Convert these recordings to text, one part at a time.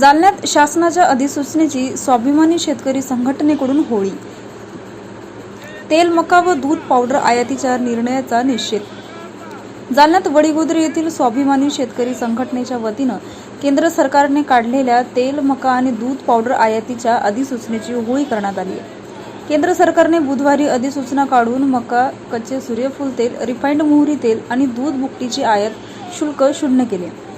जालन्यात शासनाच्या अधिसूचनेची स्वाभिमानी शेतकरी संघटनेकडून होळी. तेल मका व दूध पावडर आयातीच्या निर्णयाचा निषेध. जालन्यात वडीगोद्री येथील स्वाभिमानी शेतकरी संघटनेच्या वतीनं केंद्र सरकारने काढलेल्या तेल मका आणि दूध पावडर आयातीच्या अधिसूचनेची होळी करण्यात आली आहे. केंद्र सरकारने बुधवारी अधिसूचना काढून मका कच्चे सूर्यफूल तेल रिफाईंड मोहरी तेल आणि दूध बुकटीची आयात शुल्क शून्य केले.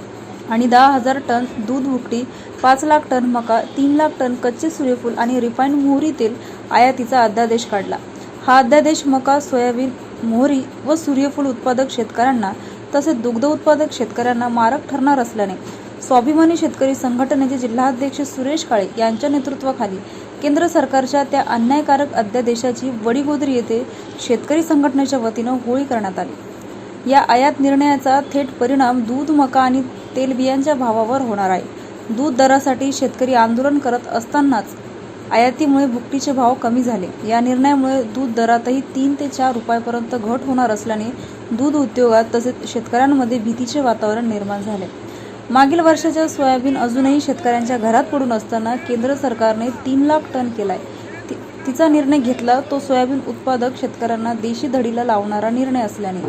आणि दहा हजार टन दूध भुकटी पाच लाख टन मका तीन लाख टन कच्चे सूर्यफूल आणि रिफाईंड मोहरी तेल आयातीचा अध्यादेश काढला. हा अध्यादेश मका सोयाबीन मोहरी व सूर्यफूल उत्पादक शेतकऱ्यांना तसेच दुग्ध उत्पादक शेतकऱ्यांना मारक ठरणार असल्याने स्वाभिमानी शेतकरी संघटनेचे जिल्हाध्यक्ष सुरेश काळे यांच्या नेतृत्वाखाली केंद्र सरकारच्या त्या अन्यायकारक अध्यादेशाची वडीगोदरी येथे शेतकरी संघटनेच्या वतीनं होळी करण्यात आली. या आयात निर्णयाचा थेट परिणाम दूध मका आणि तेलबियांच्या भावावर होणार आहे. दूध दरासाठी शेतकरी आंदोलन करत असतानाच आयातीमुळे बुकटीचे भाव कमी झाले. या निर्णयामुळे दूध दरातही तीन ते चार रुपयापर्यंत घट होणार असल्याने दूध उद्योगात तसेच शेतकऱ्यांमध्ये भीतीचे वातावरण निर्माण झाले. मागील वर्षाच्या सोयाबीन अजूनही शेतकऱ्यांच्या घरात पडून असताना केंद्र सरकारने तीन लाख टन केलाय. ति- तिचा निर्णय घेतला तो सोयाबीन उत्पादक शेतकऱ्यांना देशी धडीला लावणारा निर्णय असल्याने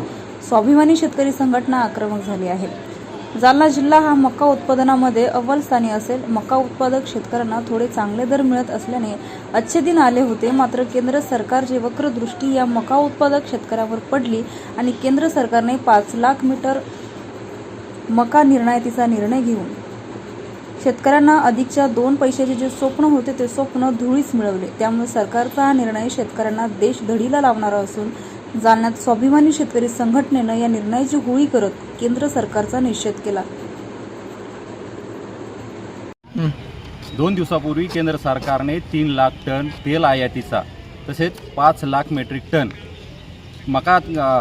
स्वाभिमानी शेतकरी संघटना आक्रमक झाली आहे. जालना जिल्हा हा मका उत्पादनामध्ये अव्वल स्थानी असेल. मका उत्पादक शेतकऱ्यांना थोडे चांगले दर मिळत असल्याने अच्छे दिन आले होते. मात्र केंद्र सरकारची वक्र दृष्टी या मका उत्पादक शेतकऱ्यावर पडली आणि केंद्र सरकारने पाच लाख मीटर मका निर्णायतीचा निर्णय घेऊन शेतकऱ्यांना अधिकच्या दोन पैशाचे जे स्वप्न होते ते स्वप्न धुळीस मिळवले. त्यामुळे सरकारचा हा निर्णय शेतकऱ्यांना देश धडीला लावणारा असून जालन्यात स्वाभिमानी शेतकरी संघटनेनं या निर्णयाची होळी करत केंद्र सरकारचा निषेध केला. दोन दिवसापूर्वी केंद्र सरकारने तीन लाख टन तेल आयातीचा तसेच पाच लाख मेट्रिक टन मका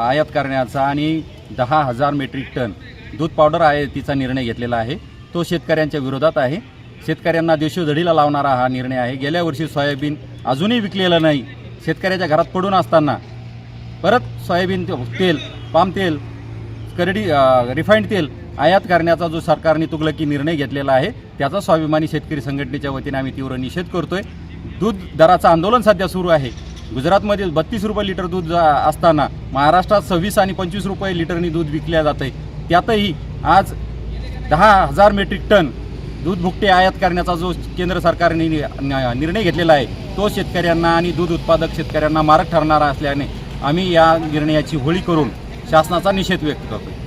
आयात करण्याचा आणि दहा हजार मेट्रिक टन दूध पावडर आयातीचा निर्णय घेतलेला आहे. तो शेतकऱ्यांच्या विरोधात आहे. शेतकऱ्यांना देशोधडीला लावणारा हा निर्णय आहे. गेल्या वर्षी सोयाबीन अजूनही विकलेलं नाही. शेतकऱ्याच्या घरात पडून असताना परत सोयाबीन तेल पाम तेल करडी रिफाईंड तेल आयात करण्याचा जो सरकारने तुगलकी निर्णय घेतलेला आहे त्याचा स्वाभिमानी शेतकरी संघटनेच्या वतीने आम्ही तीव्र निषेध करतोय. दूध दराचं आंदोलन सध्या सुरू आहे. गुजरातमध्ये बत्तीस रुपये लिटर दूध जा- असताना महाराष्ट्रात सव्वीस आणि पंचवीस रुपये लिटरनी दूध विकल्या आहे त्यातही आज दहा हजार मेट्रिक टन दूध भुकटे आयात करण्याचा जो केंद्र सरकारने नि- निर्णय घेतलेला आहे तो शेतकऱ्यांना आणि दूध उत्पादक शेतकऱ्यांना मारक ठरणारा असल्याने आम्ही या निर्णयाची होळी करून शासनाचा निषेध व्यक्त करतो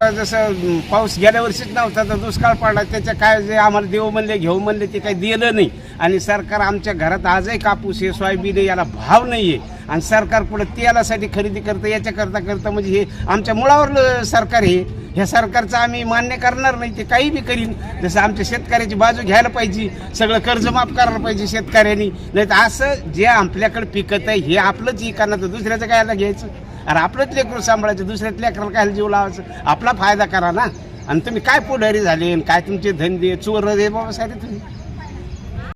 जसं पाऊस गेल्या वर्षीच नव्हता तर दुष्काळ पडला. त्याच्या काय जे आम्हाला देऊ म्हणले घेऊ म्हणले ते काही दिलं नाही. आणि सरकार आमच्या घरात आजही कापूस आहे सोयाबीन आहे याला भाव नाही आहे आणि सरकार पुढे तेलासाठी खरेदी करतं याच्याकरता करता म्हणजे हे आमच्या मुळावर सरकार हे ह्या सरकारचं आम्ही मान्य करणार नाही ते काही बी करीन. जसं आमच्या शेतकऱ्याची बाजू घ्यायला पाहिजे सगळं कर्ज माफ करायला पाहिजे शेतकऱ्यांनी. नाही तर असं जे आपल्याकडे पिकत आहे हे आपलंच इकाना तर दुसऱ्याचं कायला घ्यायचं? अरे आपलंच लेकरू सांभाळायचं दुसऱ्याच लेकराला काय जीव लावायचं? आपला फायदा करा ना. आणि तुम्ही काय पुढारी झाले आणि काय तुमचे धंदे चोर रे बाबा सारे तुम्ही.